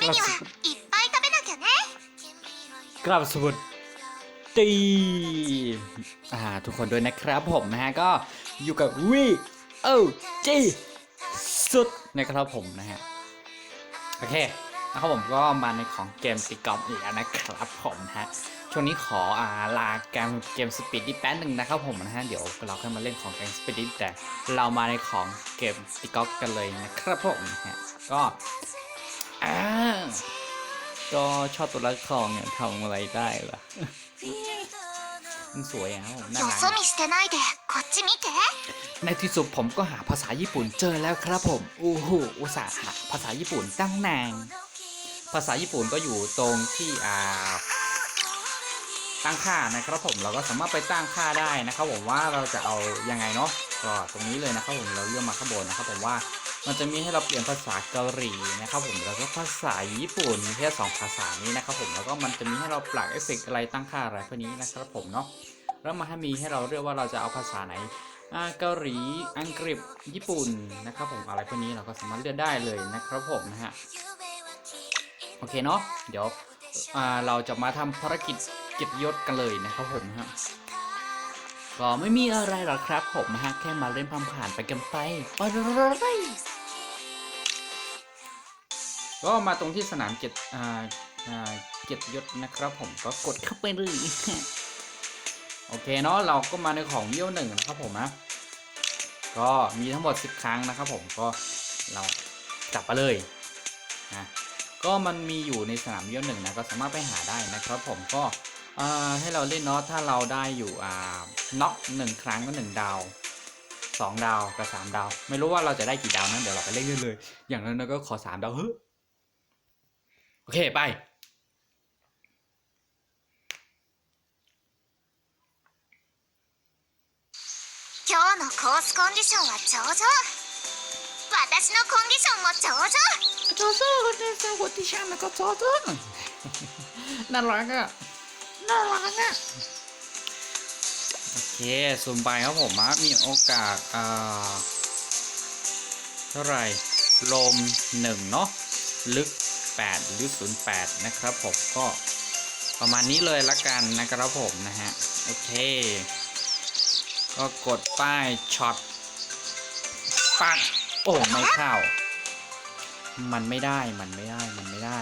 めにはいっぱい食べなきゃね กลับสวัสดีอ่าทุกคนด้วยนะครับผมนะฮะก็อยู่กับวีโอจีสุดนะครับผมนะฮะโอเคนะครับผมก็มาในของเกมติกอมอีกแล้วนะครับผมนะฮะช่วงนี้ขออ่าลาเกมเกมสปีดดิแป๊บหนึ่งนะครับผมนะฮะเดี๋ยวเราค่อยมาเล่นของเกมสปีดดิแต่เรามาในของเกมติกอมกันเลยนะครับผมนะฮะก็อ่า ก็ชอบตัวละครเนี่ยทำอะไรได้ล่ะมันสวยอะน่ารักในที่สุดผมก็หาภาษาญี่ปุ่นเจอแล้วครับผมอู้หูอุตส่าห์หาภาษาญี่ปุ่นตั้งนานภาษาญี่ปุ่นก็อยู่ตรงที่อ่าตั้งค่านะครับผมเราก็สามารถไปตั้งค่าได้นะครับผมว่าเราจะเอายังไงเนาะก็ตรงนี้เลยนะครับผมเราเลื่อนมาข้างบนนะครับผมว่า มันจะมีให้เราเปลี่ยนภาษาเกาหลีนะครับผมแล้วก็ภาษาญี่ปุ่นมีแค่สองภาษานี้นะครับผมแล้วก็มันจะมีให้เราปรับเอฟเฟกอะไรตั้งค่าอะไรพวกนี้นะครับผมเนาะแล้วมาให้มีให้เราเลือกว่าเราจะเอาภาษาไหนอาเกาหลีอังกฤษญี่ปุ่นนะครับผมอะไรพวกนี้เราก็สามารถเลือกได้เลยนะครับผมนะฮะโอเคเนาะเดี๋ยวเราจะมาทำภารกิจเก็บยศกันเลยนะครับผมฮะก็ไม่มีอะไรหรอกครับผมนะฮะแค่มาเล่นผ่านผ่านๆไปกันไปไป ก็มาตรงที่สนามเก็บอ่าอ่าเก็บยศนะครับผมก็กดเข้าไปเลยโอเคเนาะเราก็มาในของเยี่ยวหนึ่งนะครับผมนะก็มีทั้งหมด 10 ครั้งนะครับผมก็เราจับไปเลยนะก็มันมีอยู่ในสนามเยี่ยวหนึ่งนะก็สามารถไปหาได้นะครับผมก็ให้เราเล่นเนาะถ้าเราได้อยู่อ่าน็อกหนึ่งครั้งก็หนึ่งดาวสองดาวกับสามดาว ไม่รู้ว่าเราจะได้กี่ดาวนะเดี๋ยวเราไปเล่นกันเลย อย่างนั้นเราก็ขอสามดาวเฮ้ อเคไป 今日のコースコンディションは上々私のコンディションも上々 โจโซ่ก็ได้สวัสดีช่างนะก็โจโซ่น่ารักอ่ะ น่ารักอ่ะ โอเคส่วนไปครับผมนะมีโอกาสอ่าเท่าไหร่ลมหนึ่งเนาะลึก 8 หรือ 08 นะครับผมก็ประมาณนี้เลยละกันนะครับผมนะฮะ โอเค ก็กดป้ายช็อตปังโอ้ไม่เข้า มันไม่ได้มันไม่ได้มันไม่ได้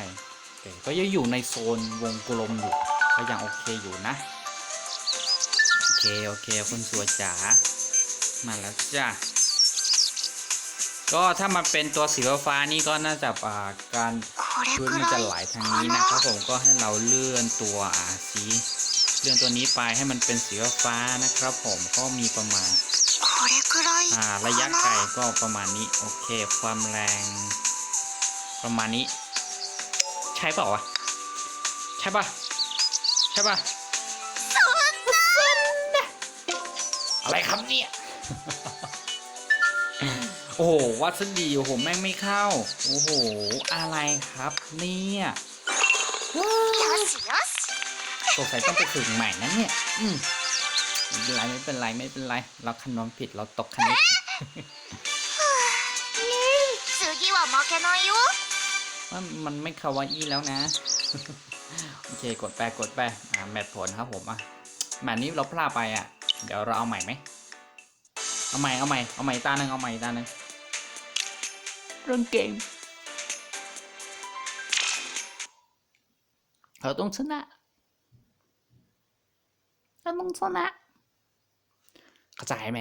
ก็ยังอยู่ในโซนวงกลมอยู่ก็ยังโอเคอยู่นะ โอเค โอเคคุณสวยจ๋ามาแล้วจ้ะ ก็ถ้ามันเป็นตัวสีฟ้านี่ก็น่าจะปากการพื้นมันจะไหลทางนี้นะครับผมก็ให้เราเลื่อนตัวสีเลื่อนตัวนี้ไปให้มันเป็นสีฟ้านะครับ ผมก็มีประมาณระยะไกลก็ประมาณนี้โอเค ความแรง ประมาณนี้ ใช่เปล่าวะใช่ปะใช่ปะอะไรครับเนี่ย โอ้โห วัดซะดี โอ้โห แม่งไม่เข้า โอ้โห อะไรครับเนี่ย よしよし สงสัยต้องไปฝึกใหม่นะเนี่ย อืมไม่เป็นไรไม่เป็นไรไม่เป็นไร เราคำนวณผิดเราตกคณิต 次は負けないよ ว่ามันไม่คาวาอี้แล้วนะ โอเค กดไปกดไปอ่าแมทผลครับผมอ่ะแมทนี้เราพลาดไปอ่ะ เดี๋ยวเราเอาใหม่ไหม เอาใหม่ เอาใหม่ เอาใหม่ตาหนึ่งเอาใหม่ตาหนึ่งเรื่องเก่งเราต้องชนะเราต้องชนะ เข้าใจไหม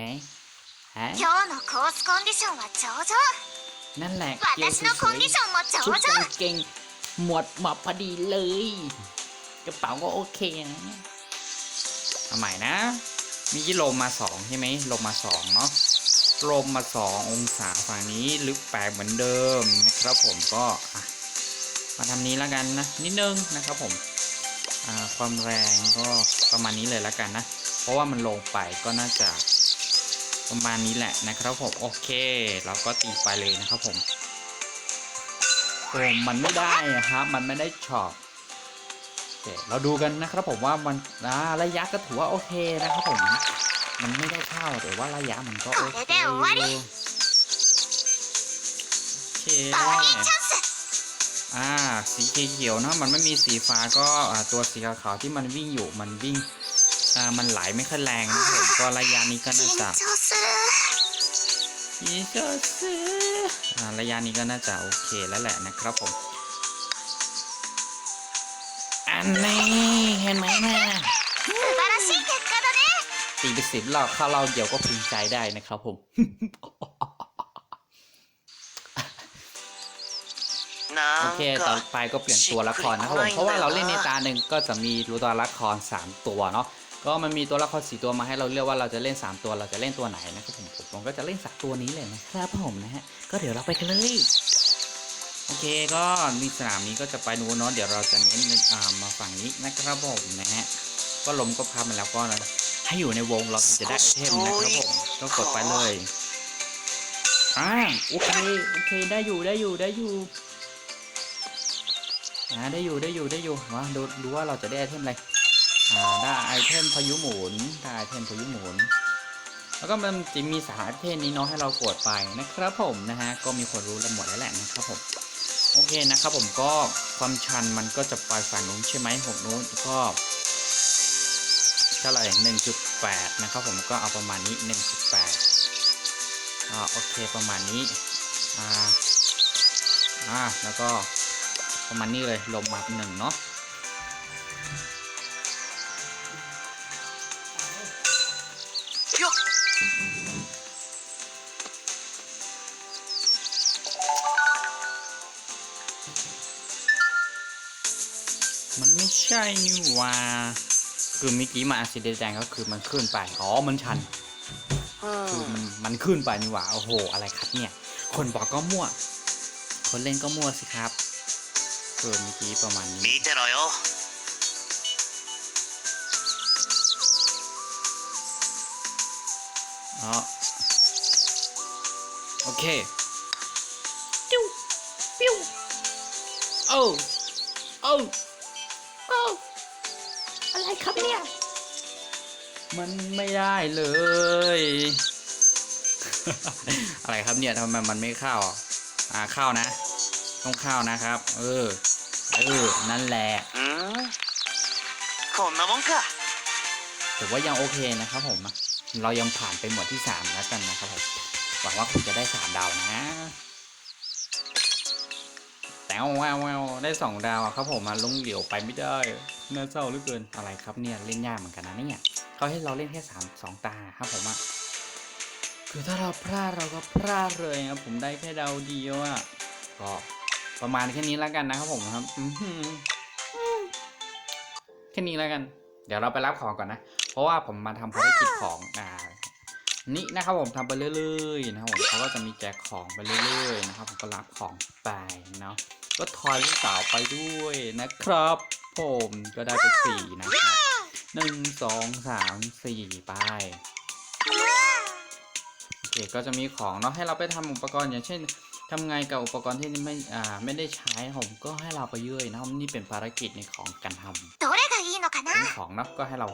ฮะ 今日のコースコンディションは上々 นั่นแหละเกียว 私 ส のコ ว ン ย ディションも ๆชุด 上 กา 々 งเกงหมวดเหมาะพอดีเลย กระเป๋าก็โอเคนะเนี่ยเอาใหม่นะ มีลมมาสองใช่ไหมลมมาสองเนาะลมมาสององศาฝั่งนี้ลึกแปดเหมือนเดิมนะครับผมก็มาทำนี้แล้วกันนะนิดนึงนะครับผมความแรงก็ประมาณนี้เลยแล้วกันนะ เพราะว่ามันลงไปก็น่าจะประมาณนี้แหละนะครับผมโอเคเราก็ตีไปเลยนะครับผมโอ้มันไม่ได้อะครับมันไม่ได้ช็อปโอ เคเราดูกันนะครับผมว่ามันะระยะก็ถือว่าโอเคนะครับผม มันไม่ได้เข้าแต่ว่าระยะมันก็โอเคโอเคอ่าสีเขียวนะมันไม่มีสีฟ้าก็ตัวสีขาวที่มันวิ่งอยู่มันวิ่งอ่ามันไหลไม่ค่อยแรงนะผมก็ระยะนี้ก็น่าจะอีกก็ซื้อระยะนี้ก็น่าจะโอเคแล้วแหละนะครับผม อันนี้เห็นไหมนะ 素晴らしい結果だね ตีไปสิบรอบเข้ารอบเดียวก็พึงใจได้นะครับผม โอเค ต่อไปก็เปลี่ยนตัวละครนะครับผม เพราะว่าเราเล่นในตาหนึ่งก็จะมีรู้ตัวละคร 3 ตัวเนาะ ก็มันมีตัวละครสี่ตัวมาให้เราเลือกว่าเราจะเล่น 3 ตัวเราจะเล่นตัวไหนนะครับผมผมผมก็จะเล่นสักตัวนี้เลยนะครับผมนะฮะ ก็เดี๋ยวเราไปกันเลย โอเคก็มีสนามนี้ก็จะไปนู้นเนาะเดี๋ยวเราจะเน้นมาฝั่งนี้นะครับผมนะฮะก็ลมก็พับมาแล้วก็นะให้อยู่ในวงเราจะได้ไอเทมนะครับผมก็กดไปเลยอ่าโอเคโอเคได้อยู่ได้อยู่ได้อยู่อ่าได้อยู่ได้อยู่ได้อยู่มาดูดูว่าเราจะได้ไอเทมอะไรอ่าได้ไอเทมพายุหมุนได้ไอเทมพายุหมุนแล้วก็มันจะมีสาเทศนี้เนาะให้เรากดไปนะครับผมนะฮะก็มีคนรู้แล้วหมดแล้วแหละนะครับผม โอเคนะครับผมก็ความชันมันก็จะไปฝั่งนู้นใช่ไหมหกนู้นก็เท่าไหร่หนึ่งจุดแปดนะครับผมก็เอาประมาณนี้หนึ่งจุดแปดอ่าโอเคประมาณนี้อ่าอ่าแล้วก็ประมาณนี้เลยลมมาหนึ่งเนาะ ใช่นี่หว่า คือเมื่อกี้มาสีแดงๆก็คือมันขึ้นไป อ๋อ มันชัน คือมันมันขึ้นไปนี่หว่า โอ้โห อะไรครับเนี่ย คนบอกก็มั่ว คนเล่นก็มั่วสิครับคือเมื่อกี้ประมาณนี้ 見てろよ อ๋อ โอเค ปิ้วปิ้วโอ้โอ้ อะไรครับเนี่ย มันไม่ได้เลย อะไรครับเนี่ยทำไมมันไม่เข้า อ่าเข้านะ ต้องเข้านะครับ เออ เออ นั่นแหละผมนะมงค่ะถือว่ายังโอเคนะครับผม เรายังผ่านไปหมวดที่ 3 แล้วกันนะครับผม หวังว่าคุณจะได้ 3 ดาวนะ วแววแววได้สองดาวครับผมมาลงเหลียวไปไม่ได้น่าเศร้าเหลือเกินอะไรครับเนี่ยเล่นยากเหมือนกันนะเนี่ยเขาให้เราเล่นแค่สามสองตาครับผมอะคือถ้าเราพลาดเราก็พลาดเลยครับผมได้แค่ดาวเดียวอะก็ประมาณแค่นี้แล้วกันนะครับผมครับแค่นี้แล้วกัน เดี๋ยวเราไปรับของก่อนนะ เพราะว่าผมมาทำภารกิจของอ่า นี่นะครับผมทำไปเรื่อยๆนะครับผมเขาก็จะมีแจกของไปเรื่อยๆนะครับผมก็รับของไปเนาะก็ทอยลูกสาวไปด้วยนะครับ ผมก็ได้ไปสี่นะครับหนึ่งสองสามสี่ไปโอเคก็จะมีของเนาะให้เราไปทำอุปกรณ์อย่างเช่นทำไงกับอุปกรณ์ที่ไม่อ่าไม่ได้ใช้ผมก็ให้เราไปเยื่อยนะครับนี่เป็นภารกิจในของการทำเป็นของเนาะก็ให้เรา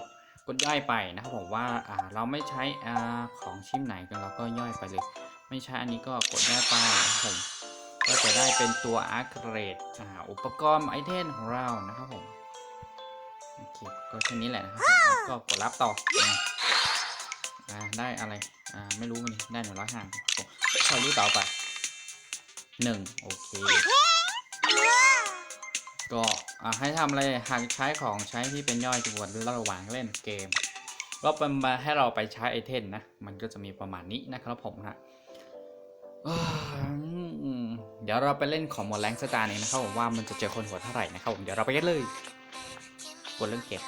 กดย่อยไปนะครับผมว่าเราไม่ใช้อ่าของชิ้นไหนก็เราก็ย่อยไปเลย ไม่ใช้อันนี้ก็กดย่อยไปนะครับผมก็จะได้เป็นตัวอาร์เรดอุปกรณ์ไอเทมของเรานะครับผมโอเคก็แค่นี้แหละนะครับแล้วก็กดรับต่ออได้อะไรไม่รู้มันได้หนึ่งร้อยห้าคอรู้ต่อไปหนึ่งโอเค ก็ให้ทำอะไรหากใช้ของใช้ที่เป็นย่อยตัวระหว่างเล่นเกมก็เป็นมาให้เราไปใช้ไอเทมนะ มันก็จะมีประมาณนี้นะครับผมฮะเดี๋ยวเราไปเล่นของหมดแรงสตาร์นี้นะครับผมว่ามันจะเจอคนหัวเท่าไหร่นะครับผมเดี๋ยวเราไปกันเลยกดเรื่องเก็บ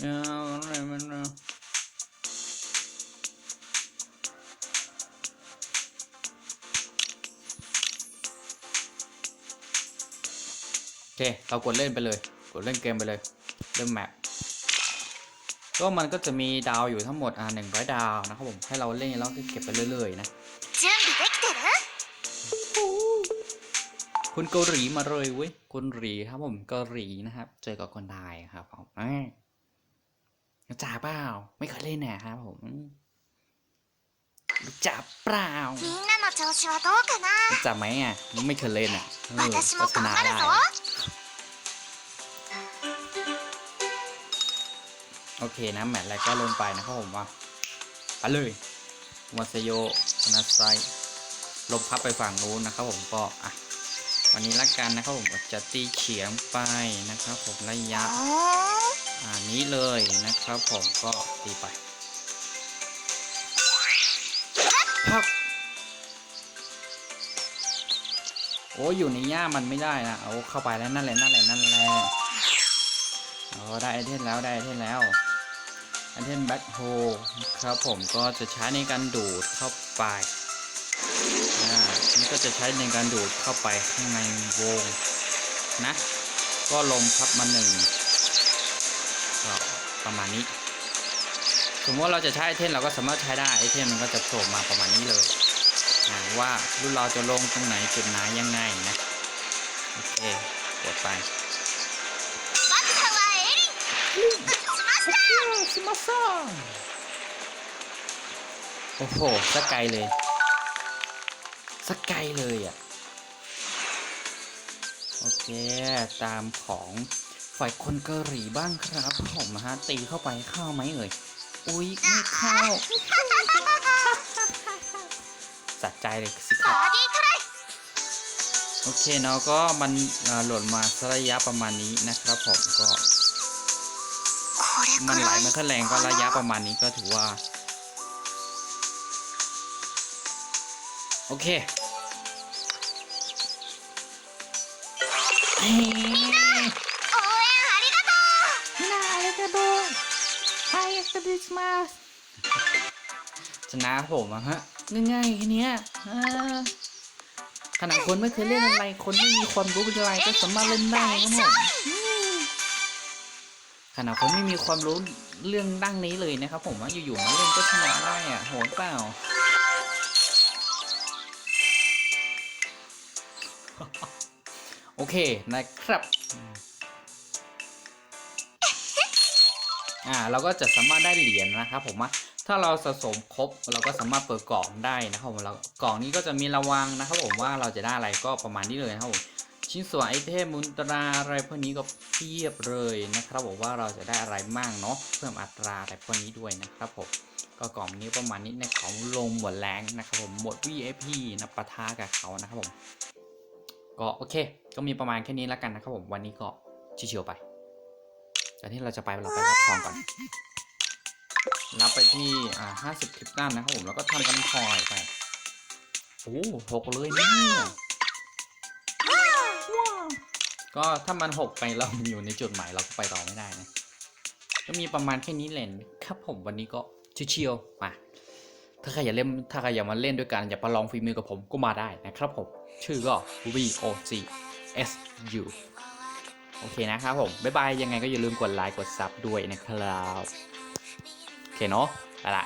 เอาอะไรมันเออ เค เรากดเล่นไปเลย กดเล่นเกมไปเลย เริ่มแมปก็มันก็จะมีดาวอยู่ทั้งหมดอ่าหนึ่งร้อยดาวนะครับผม ให้เราเล่นแล้วก็เก็บไปเรื่อยๆ นะ คุณเกาหลีมาเลยเว้ยคุณหลีครับผมเกาหลีนะครับ เจอกับคนไทยครับผมจ่าเปล่า ไม่เคยเล่นแน่ครับผม จับเปล่าจับไหมอะ ไม่เคยเล่นอะเออชนได้โอเคนะ แมทช์แรกก็ลงไปนะครับผมว่าไปเลยวาซโยคนาไซลบพับไปฝั่งนู้นนะครับผมก็อะวันนี้ละกันนะครับผมจะตีเฉียงไปนะครับผมระยะอันนี้เลยนะครับผมก็ตีไป โอ้อยู่ในหญ้ามันไม่ได้นะเอาเข้าไปแล้วนั่นแหละนั่นแหละนั่นแหละโอ้ได้ไอเทมแล้วได้ไอเทมแล้วไอเทมแบ็คโฮครับผมก็จะใช้ในการดูดเข้าไปอ่านี่ก็จะใช้ในการดูดเข้าไปข้างในวงนะ ก็ลมพับมาหนึ่งก็ประมาณนี้ มมติเราจะใช้ไอเทมเราก็สามารถใช้ได้ไอเทมมันก็จะโผล่มาประมาณนี้เลยนะว่ารุ่นเราจะลงตรงไหนจุดไหนยังไงนะโอเคกดไปซิมาซ่าโอ้โหสักไกลเลยสักไกลเลยอะโอเคตามของฝ่ายคนเกาหลีบ้างครับผมฮะตีเข้าไปเข้าไหมเอ่ย อุ๊ยไม่เข้าสัดใจเลยสิครับโอเคเนาะก็มันหล่นมาระยะประมาณนี้นะครับผมก็ มันไหลมันถ้นแรงก็ระยะประมาณนี้ก็ถือว่า โอเค ระดิสมาสชนะผมอะฮะง่ายๆแค่เนี้ยอ่าขนาดคนไม่เคยเล่นอะไร คนไม่มีความรู้อะไรก็สามารถเล่นได้ครับผมอืมขนาดคนไม่มีความรู้เรื่องดั้งนี้เลยนะครับ ผมว่าอยู่ๆมาเล่นก็ชนะได้อะโหดเปล่าโอเคนะครับ อ่าเราก็จะสามารถได้เหรียญนะครับผมว่าถ้าเราสะสมครบเราก็สามารถเปิดกล่องได้นะครับผมเรากล่องนี้ก็จะมีระวังนะครับผมว่าเราจะได้อะไรก็ประมาณนี้เลยนะครับผมชิ้นส่วนไอเทมมุนตราอะไรพวกนี้ก็เพียบเลยนะครับผมว่าเราจะได้อะไรบ้างเนาะเพิ่มอัตราอะไรพวกนี้ด้วยนะครับผมก็กล่องนี้ประมาณนี้ในของลงหมดแรงนะครับผมหมด VIP นะปะทะกับเขานะครับผมก็โอเค ก็มีประมาณแค่นี้แล้วกันนะครับผมวันนี้ก็ชิวๆไป แต่ที่เราจะไปเราไปรับทองก่อนรับไปที่อ่าห้าสิบคลิปด้านนะครับผมแล้วก็ทำกันพอยไปโอ้หกเลยเนี่ยก็ถ้ามันหกไปเราอยู่ในจุดหมายเราก็ไปต่อไม่ได้นะก็มีประมาณแค่นี้แหละครับผมวันนี้ก็ชิวๆมาถ้าใครอยากเล่นถ้าใครอยากมาเล่นด้วยกันอยากประลองฝีมือกับผมก็มาได้นะครับผม ชื่อก็ V O G S U โอเคนะครับผม บ๊ายบาย ยังไงก็อย่าลืมกดไลค์ กดซับด้วยนะครับ โอเคเนาะไปละ